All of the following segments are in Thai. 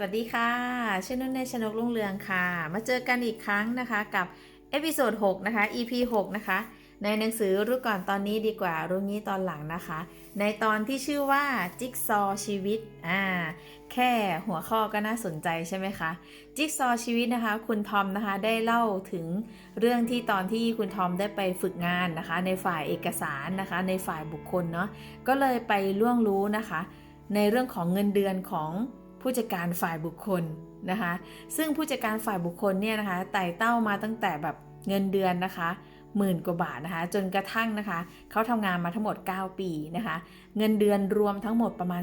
สวัสดีค่ะชื่อนุ่นในชนกรุ่งเรืองค่ะ มาเจอกันอีกครั้งนะคะกับเอพิโซด6นะคะ EP 6นะคะ ในหนังสือรู้ก่อนตอนนี้ดีกว่า รู้งี้ตอนหลังนะคะ ในตอนที่ชื่อว่าจิ๊กซอชีวิตอ่าแค่หัวข้อก็น่าสนใจใช่ไหมคะ จิ๊กซอชีวิตนะคะ คุณทอมนะคะได้เล่าถึงเรื่องที่ตอนที่คุณทอมได้ไปฝึกงานนะคะ ในฝ่ายเอกสารนะคะ ในฝ่ายบุคคลเนาะก็เลยไปล่วงรู้นะคะ ในเรื่องของเงินเดือนของ ผู้จัดการฝ่ายบุคคลนะคะ ซึ่งผู้จัดการฝ่ายบุคคลเนี่ยนะคะไต่เต้ามาตั้งแต่แบบเงินเดือนนะคะหมื่นกว่าบาทนะคะ จนกระทั่งนะคะเขาทำงานมาทั้งหมด 9 ปีนะคะ เงินเดือนรวมทั้งหมดประมาณ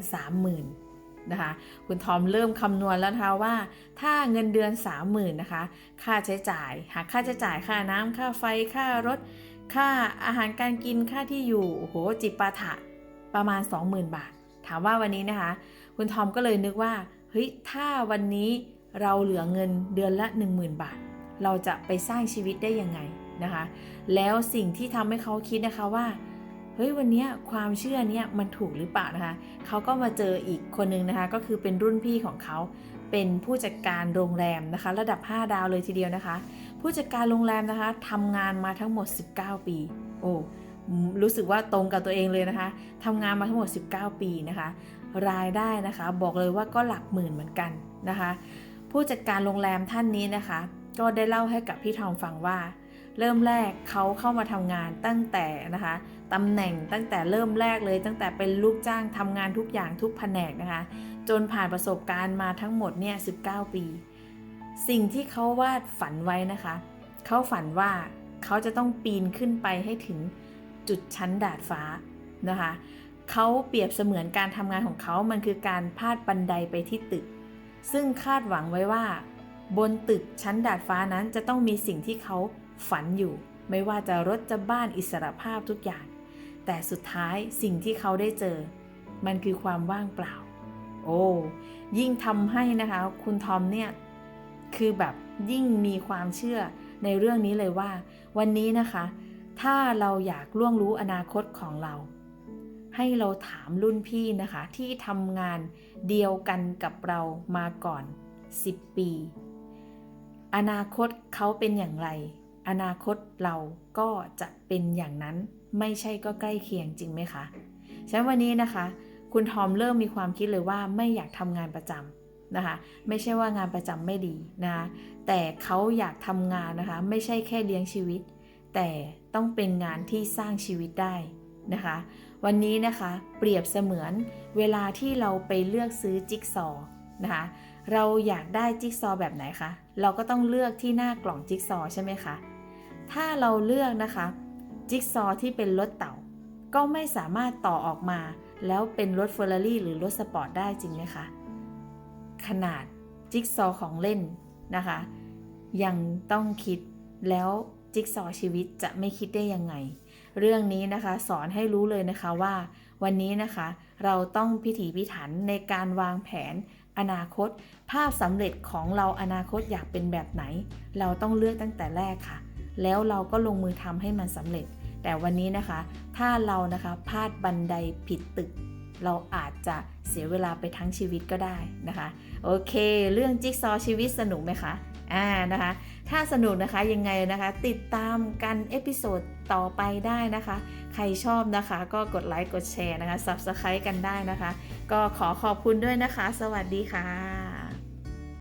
30,000นะคะคุณทอมเริ่มคำนวณแล้วนะคะว่า ถ้าเงินเดือน 30,000นะคะค่าใช้จ่ายหากค่าใช้จ่ายค่าน้ำค่าไฟค่ารถ ค่าอาหารการกินค่าที่อยู่โอ้โหจิปาถะประมาณ 20,000 บาท ถามว่าวันนี้นะคะ คุณทอมก็เลยนึกว่าเฮ้ยถ้าวันนี้เราเหลือเงินเดือนละ 10,000 บาท เราจะไปสร้างชีวิตได้ยังไงนะคะ แล้วสิ่งที่ทำให้เขาคิดนะคะว่าเฮ้ยวันนี้ความเชื่อเนี้ยมันถูกหรือเปล่านะคะเขาก็มาเจออีกคนนึงนะคะ ก็คือเป็นรุ่นพี่ของเขาเป็นผู้จัดการโรงแรมนะคะ ระดับ 5 ดาวเลยทีเดียวนะคะ ผู้จัดการโรงแรมนะคะทำงานมาทั้งหมด 19 ปี โอ้รู้สึกว่าตรงกับตัวเองเลยนะคะทำงานมาทั้งหมด 19 ปีนะคะ รายได้นะคะ บอกเลยว่าก็หลักหมื่นเหมือนกันนะคะ ผู้จัดการโรงแรมท่านนี้นะคะ ก็ได้เล่าให้กับพี่ทอมฟังว่า เริ่มแรกเขาเข้ามาทำงานตั้งแต่นะคะตำแหน่งตั้งแต่เริ่มแรกเลย ตั้งแต่เป็นลูกจ้างทำงานทุกอย่างทุกแผนกนะคะ จนผ่านประสบการณ์มาทั้งหมดเนี่ย19 ปี สิ่งที่เขาวาดฝันไว้นะคะ เขาฝันว่าเขาจะต้องปีนขึ้นไปให้ถึงจุดชั้นดาดฟ้านะคะ เขาเปรียบเสมือนการทำงานของเขามันคือการพาดบันไดไปที่ตึก ซึ่งคาดหวังไว้ว่า บนตึกชั้นดาดฟ้านั้นจะต้องมีสิ่งที่เขาฝันอยู่ ไม่ว่าจะรถจะบ้านอิสรภาพทุกอย่าง แต่สุดท้ายสิ่งที่เขาได้เจอ มันคือความว่างเปล่า โอ้ยิ่งทำให้นะคะ คุณทอมเนี่ยคือแบบยิ่งมีความเชื่อในเรื่องนี้เลยว่า วันนี้นะคะ ถ้าเราอยากล่วงรู้อนาคตของเรา ให้เราถามรุ่นพี่นะคะ ที่ทำงานเดียวกันกับเรามาก่อน 10 ปี อนาคตเขาเป็นอย่างไร อนาคตเราก็จะเป็นอย่างนั้นไม่ใช่ก็ใกล้เคียงจริงไหมคะฉะนั้นวันนี้นะคะ คุณทอมเริ่มมีความคิดเลยว่าไม่อยากทำงานประจำนะคะ ไม่ใช่ว่างานประจำไม่ดีนะคะแต่เขาอยากทำงานนะคะ ไม่ใช่แค่เลี้ยงชีวิต แต่ต้องเป็นงานที่สร้างชีวิตได้ นะคะ วันนี้นะคะเปรียบเสมือนเวลาที่เราไปเลือกซื้อจิ๊กซอว์นะคะเราอยากได้จิ๊กซอว์แบบไหนคะเราก็ต้องเลือกที่หน้ากล่องจิ๊กซอว์ใช่ไหมคะถ้าเราเลือกนะคะจิ๊กซอว์ที่เป็นรถเต่า ก็ไม่สามารถต่อออกมา แล้วเป็นรถเฟอร์รารี่หรือรถสปอร์ตได้จริงไหมคะขนาดจิ๊กซอว์ของเล่นนะคะ ยังต้องคิดแล้วจิ๊กซอว์ชีวิตจะไม่คิดได้ยังไง เรื่องนี้นะคะสอนให้รู้เลยนะคะว่า วันนี้นะคะเราต้องพิถีพิถันในการวางแผนอนาคต ภาพสำเร็จของเราอนาคตอยากเป็นแบบไหน เราต้องเลือกตั้งแต่แรกค่ะ แล้วเราก็ลงมือทำให้มันสำเร็จ แต่วันนี้นะคะ ถ้าเรานะคะพลาดบันไดผิดตึก เราอาจจะเสียเวลาไปทั้งชีวิตก็ได้นะคะ โอเค เรื่องจิ๊กซอว์ชีวิตสนุกไหมคะ อ่านะคะถ้าสนุกนะคะยังไงนะคะ ติดตามกันเอพิโซดต่อไปได้นะคะ ใครชอบนะคะก็กดไลค์กดแชร์นะคะ Subscribe กันได้นะคะ ก็ขอขอบคุณด้วยนะคะ สวัสดีค่ะ